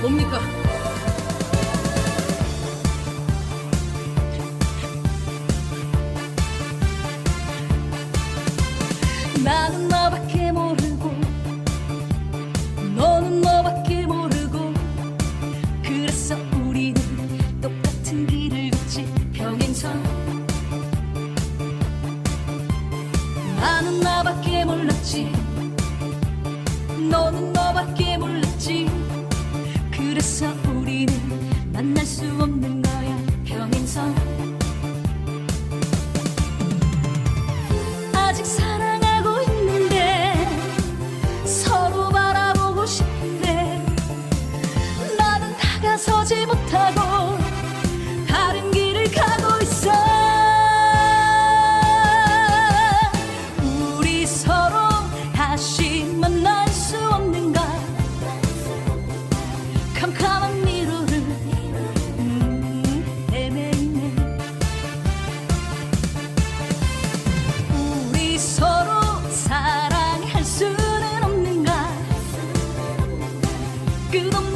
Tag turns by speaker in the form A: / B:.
A: 뭡니까? 나는 너밖에 모르고 너는 너밖에 모르고 그래서 우리는 똑같은 길을 걷지 평행선 나는 나 다시 만날 수 없는가? 캄캄한 미로를 음, 헤매네. 우리 서로 사랑할 수는 없는가? 끝없는